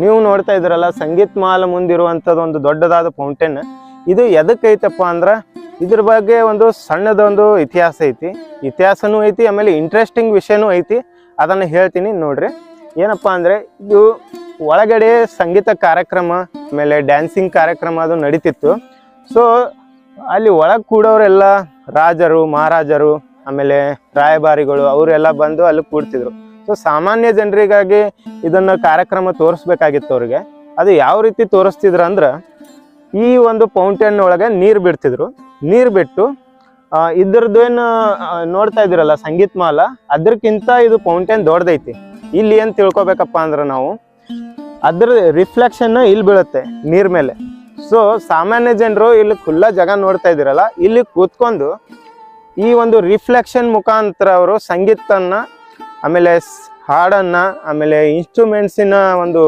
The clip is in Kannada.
ನೀವು ನೋಡ್ತಾ ಇದ್ರಲ್ಲ ಸಂಗೀತ್ ಮಾಲ್ ಮುಂದಿರುವಂಥದ್ದು ಒಂದು ದೊಡ್ಡದಾದ ಫೌಂಟೇನ್ ಇದು ಎದಕ್ಕೈತಪ್ಪ ಅಂದ್ರೆ, ಇದ್ರ ಬಗ್ಗೆ ಒಂದು ಸಣ್ಣದೊಂದು ಇತಿಹಾಸ ಐತಿ. ಇತಿಹಾಸನೂ ಐತಿ, ಆಮೇಲೆ ಇಂಟ್ರೆಸ್ಟಿಂಗ್ ವಿಷಯನೂ ಐತಿ. ಅದನ್ನು ಹೇಳ್ತೀನಿ ನೋಡ್ರಿ. ಏನಪ್ಪ ಅಂದರೆ, ಇದು ಒಳಗಡೆ ಸಂಗೀತ ಕಾರ್ಯಕ್ರಮ, ಆಮೇಲೆ ಡ್ಯಾನ್ಸಿಂಗ್ ಕಾರ್ಯಕ್ರಮ ಅದು ನಡೀತಿತ್ತು. ಸೊ ಅಲ್ಲಿ ಒಳಗೆ ಕೂಡೋರೆಲ್ಲ ರಾಜರು, ಮಹಾರಾಜರು, ಆಮೇಲೆ ರಾಯಭಾರಿಗಳು ಅವರೆಲ್ಲ ಬಂದು ಅಲ್ಲಿ ಕೂಡ್ತಿದ್ರು. ಸೊ ಸಾಮಾನ್ಯ ಜನರಿಗಾಗಿ ಇದನ್ನ ಕಾರ್ಯಕ್ರಮ ತೋರಿಸ್ಬೇಕಾಗಿತ್ತು ಅವ್ರಿಗೆ. ಅದು ಯಾವ ರೀತಿ ತೋರಿಸ್ತಿದ್ರು ಅಂದ್ರೆ, ಈ ಒಂದು ಫೌಂಟೇನ್ ಒಳಗೆ ನೀರು ಬಿಡ್ತಿದ್ರು. ನೀರು ಬಿಟ್ಟು ಇದ್ರದ್ದೇನು ನೋಡ್ತಾ ಇದ್ರಲ್ಲ ಸಂಗೀತ ಮಾಲ, ಅದ್ರಕ್ಕಿಂತ ಇದು ಫೌಂಟೇನ್ ದೊಡ್ಡದೈತಿ. ಇಲ್ಲಿ ಏನು ತಿಳ್ಕೊಬೇಕಪ್ಪ ಅಂದ್ರೆ ನಾವು, ಅದ್ರ ರಿಫ್ಲೆಕ್ಷನ್ ಇಲ್ಲಿ ಬೀಳುತ್ತೆ ನೀರ್ ಮೇಲೆ. ಸೊ ಸಾಮಾನ್ಯ ಜನರು ಇಲ್ಲಿ ಖುಲ್ಲ ಜಾಗ ನೋಡ್ತಾ ಇದ್ದೀರಲ್ಲ, ಇಲ್ಲಿ ಕೂತ್ಕೊಂಡು ಈ ಒಂದು ರಿಫ್ಲೆಕ್ಷನ್ ಮುಖಾಂತರ ಅವರು ಸಂಗೀತನ್ನ ಆಮೇಲೆ ಹಾಡನ್ನ ಆಮೇಲೆ ಇನ್ಸ್ಟ್ರೂಮೆಂಟ್ಸಿನ ಒಂದು